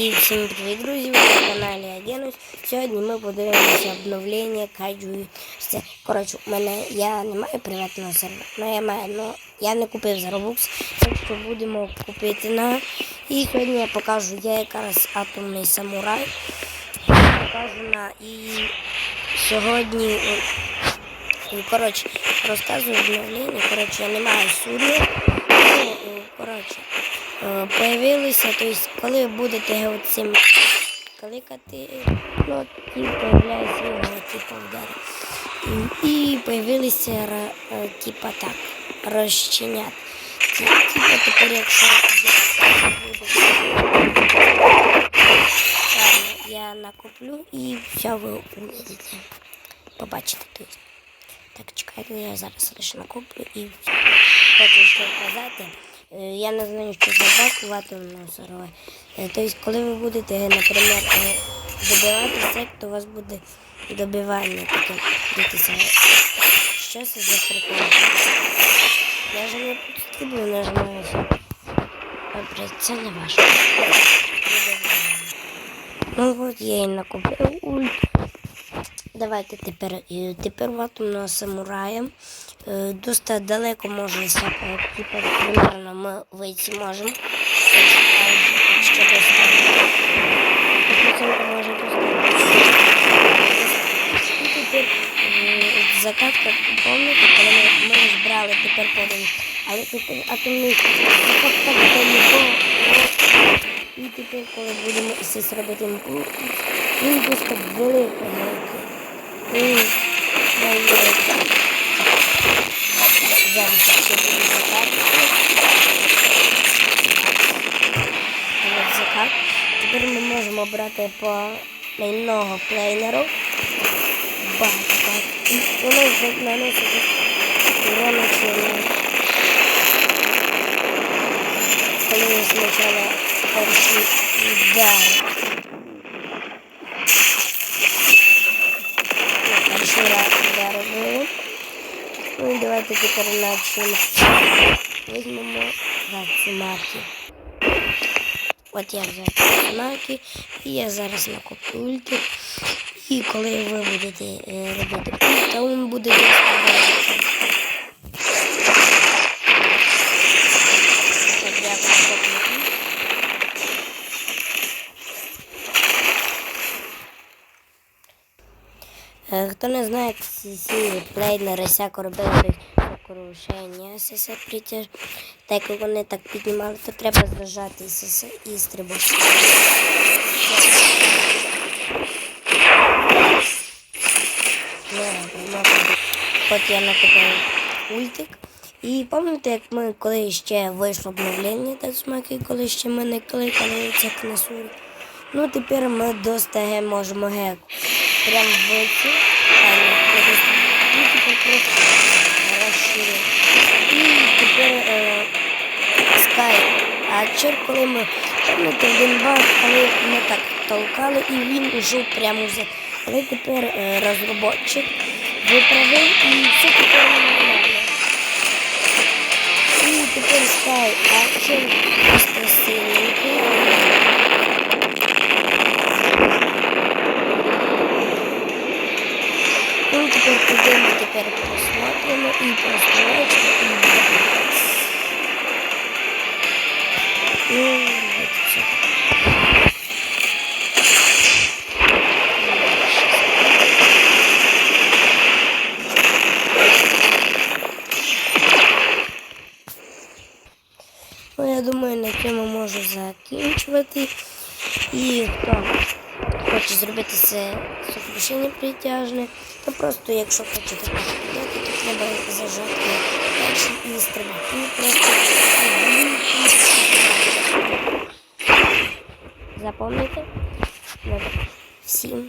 І всім привіт, друзі! Ви на каналі Агенус. Сьогодні ми подивимося обновлення Кайджу. Це, коротше, у мене я не маю приватного сервера. Ну я маю, ну я не купив Robux, так що будемо купити на. І сьогодні я покажу, я якраз атомний самурай. Покажу на і сьогодні. Коротше, розказую обновлення. Коротше, я не маю судна. Ну, коротше, появилися, тобто, коли будете цим кликати, ну, і появляється його, типу. І, появилися, е, типа так, розчинят. Типа тепер, якщо я накоплю і все ви увидите. Побачите тут. Так, чекайте, я зараз лише накоплю і хочу ще казати. Е, Я не знаю, що за так ватовного сорова. Тобто, коли ви будете, наприклад, е, добиватися, то у вас буде добивання таке. Дивіться, що це за прикол? Я ж не потрібно нажимаюся. Добре, це не важко. Ну от я і накупив ульт. Давайте тепер, е, тепер в атомного самурая. Е, Досить далеко можна сяпати. Типу, примерно ми вийти можемо. Може тепер закатка, пам'ятаєте, коли ми, ж тепер подивимо. Але тепер атомний закатка далеко. І тепер, коли будемо все робити, він досить великий. Тепер ми можемо брати по мейного плейнеру. Бах, бах. Воно наносить урону чинно. Коли ми спочатку перші удари. І давайте тепер начнемо. Візьмемо марки. От я взяв ці марки, і я зараз накоплю ульти. І коли ви будете е, робити ульт, то він буде десь подобатися. Так, я накоплю ульт. Е, Хто не знає, ці плейнери всяко робили крушення СС притяж, так як вони так піднімали, то треба зажати СС і стрибати. Ну. От я накупив ультик. І пам'ятаєте, як ми коли ще вийшло обновлення так смаки, коли ще ми не кликали це кнасурі. Ну тепер ми до СТГ можемо геку. Прям в цю. а, ні, не до СТГ. Ну, тепер просто розширюємо. І тепер е, Sky Archer, коли ми пам'ятаєте, один баг, коли ми так толкали, і він йшов прямо за. Але тепер е, розробник виправив і все тепер нормально. І тепер Sky Archer просто сильненький. Ну, теперь пойдем, теперь посмотрим и посмотрим. Ну. Ну, я думаю, на цьому можу закінчувати. І хто хоче зробити це сокрушення притяжне, то просто, якщо хочете робити, то треба зажати перші і стрибати. Просто Запомните. Всім